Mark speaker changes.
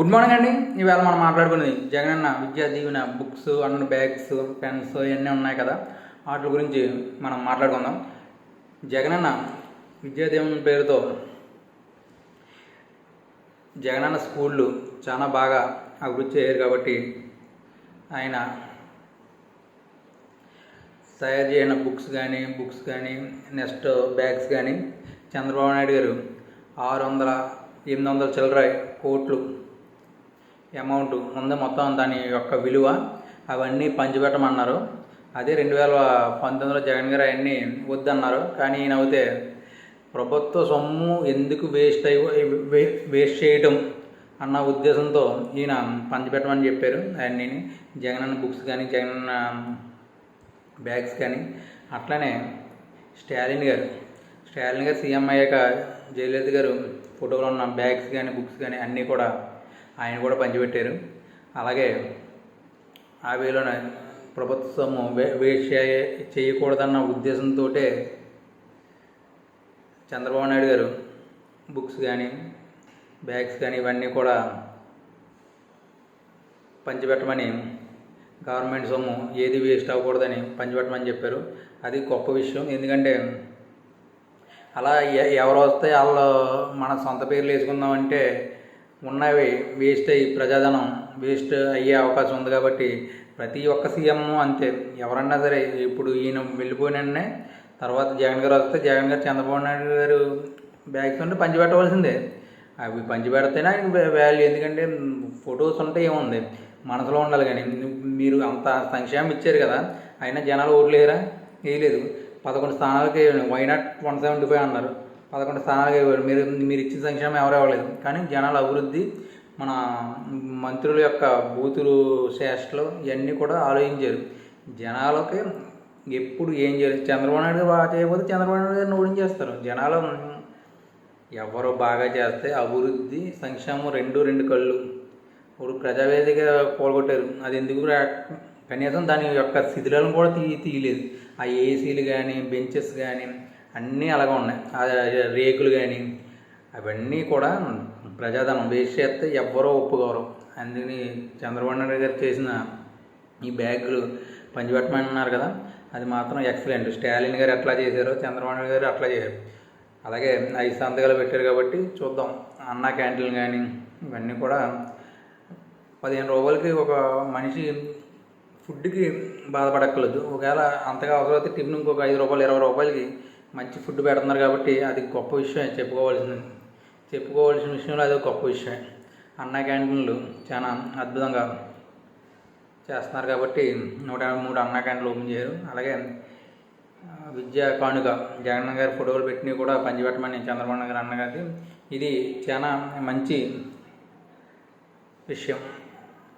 Speaker 1: Good morning అండి. ఈవేళ మనం మాట్లాడుకునేది జగనన్న విద్యా దీవెన బుక్స్ అన్న బ్యాగ్స్ పెన్స్ ఇవన్నీ ఉన్నాయి కదా. వాటి గురించి మనం మాట్లాడుకుందాం. జగనన్న విద్యా దీవెన పేరుతో జగనన్న స్కూళ్ళు చాలా బాగా అభివృద్ధి అయ్యారు కాబట్టి ఆయన తయారు చేయన బుక్స్ కానీ బుక్స్ కానీ నెక్స్ట్ బ్యాగ్స్ కానీ చంద్రబాబు నాయుడు గారు ఆరు వందల ఎనిమిది వందల చిల్లర కోట్లు అమౌంట్ ఉంది మొత్తం దాని యొక్క విలువ అవన్నీ పంచిపెట్టమన్నారు. అదే రెండు వేల పంతొమ్మిదిలో జగన్ గారు అవన్నీ వద్దన్నారు. కానీ ఈయన అయితే ప్రభుత్వ సొమ్ము ఎందుకు వేస్ట్ అయి వేస్ట్ చేయటం అన్న ఉద్దేశంతో ఈయన పంచిపెట్టమని చెప్పారు. అవన్నీ జగనన్న బుక్స్ కానీ జగనన్న బ్యాగ్స్ కానీ అట్లనే స్టాలిన్ గారు స్టాలిన్ గారు సీఎం అయ్యాక జయలలిత గారు ఫోటోలో ఉన్న బ్యాగ్స్ కానీ బుక్స్ కానీ అన్నీ కూడా ఆయన కూడా పంచిపెట్టారు అలాగే ఆ వేలోనే ప్రభుత్వం వే- వేస్ట్ చేయకూడదన్న ఉద్దేశంతో చంద్రబాబు నాయుడు గారు బుక్స్ కానీ బ్యాగ్స్ కానీ ఇవన్నీ కూడా పంచిపెట్టమని గవర్నమెంట్ సొమ్ము ఏది వేస్ట్ అవ్వకూడదని పంచిపెట్టమని చెప్పారు. అది గొప్ప విషయం. ఎందుకంటే అలా ఎ- ఎవరు వస్తే వాళ్ళు మన సొంత పేర్లు వేసుకుందామంటే ఉన్నవి వేస్ట్ అయ్యి ప్రజాధనం వేస్ట్ అయ్యే అవకాశం ఉంది కాబట్టి ప్రతి ఒక్క సీఎం అంతే. ఎవరన్నా సరే ఇప్పుడు ఈయన వెళ్ళిపోయిననే తర్వాత జగన్ గారు వస్తే జగన్ గారు చంద్రబాబు నాయుడు గారు బ్యాగ్స్ ఉంటే పంచిపెట్టవలసిందే అవి పంచిపెడితేనే ఆయనకి వాల్యూ ఎందుకంటే ఫొటోస్ ఉంటే ఏముంది? మనసులో ఉండాలి కానీ. మీరు అంత సంక్షేమం ఇచ్చారు కదా అయినా జనాలు ఓట్లు వేయరా వేయలేదు పదకొండు స్థానాలకి why not one seventy five అన్నారు. పదకొండు స్థానాలకు ఇవ్వరు మీరు మీరు ఇచ్చిన సంక్షేమం ఎవరు ఇవ్వలేదు. కానీ జనాల అభివృద్ధి మన మంత్రుల యొక్క బూతులు శ్రేష్టలు ఇవన్నీ కూడా ఆలోచించారు. జనాలకి ఎప్పుడు ఏం చేయాలి? చంద్రబాబు నాయుడు బాగా చేయకపోతే చంద్రబాబు నాయుడు గారిని ఓడించేస్తారు. జనాలు ఎవరు బాగా చేస్తే అభివృద్ధి సంక్షేమం రెండు రెండు కళ్ళు. ఇప్పుడు ప్రజావేదిక పోగొట్టారు అది ఎందుకు కనీసం దాని యొక్క శిథిలాలను కూడా తీ తీయలేదు. ఆ ఏసీలు కానీ బెంచెస్ కానీ అన్నీ అలాగే ఉన్నాయి. రేకులు కానీ అవన్నీ కూడా ప్రజాధనం వేస్ట్ చేస్తే ఎవ్వరూ ఒప్పుకోరు. అందుకని చంద్రబాబు నాయుడు గారు చేసిన ఈ బ్యాగులు పంచిపెట్టమన్నారు కదా అది మాత్రం ఎక్సలెంట్. స్టాలిన్ గారు ఎట్లా చేశారో చంద్రబాబు నాయుడు గారు అట్లా చేశారు. అలాగే ఐదు సంతకాలు పెట్టారు కాబట్టి చూద్దాం. అన్న క్యాంటీన్ కానీ ఇవన్నీ కూడా పదిహేను రూపాయలకి ఒక మనిషి ఫుడ్కి బాధపడక్కర్లేదు. ఒకవేళ అంతగా అవసరమైతే టిఫిన్ ఇంకొక ఐదు రూపాయలు ఇరవై రూపాయలకి మంచి ఫుడ్ పెడుతున్నారు కాబట్టి అది గొప్ప విషయం చెప్పుకోవాల్సింది చెప్పుకోవాల్సిన విషయంలో అది గొప్ప విషయం అన్న క్యాంటీన్లు చాలా అద్భుతంగా చేస్తున్నారు కాబట్టి నూట ఎనభై మూడు అన్న క్యాంటీన్లు ఓపెన్ చేయరు. అలాగే విద్యా కానుక జగన్ గారి ఫోటోలు పెట్టినవి కూడా పంచిపెట్టమని చంద్రబాబు గారు అన్నగారి ఇది చాలా మంచి విషయం.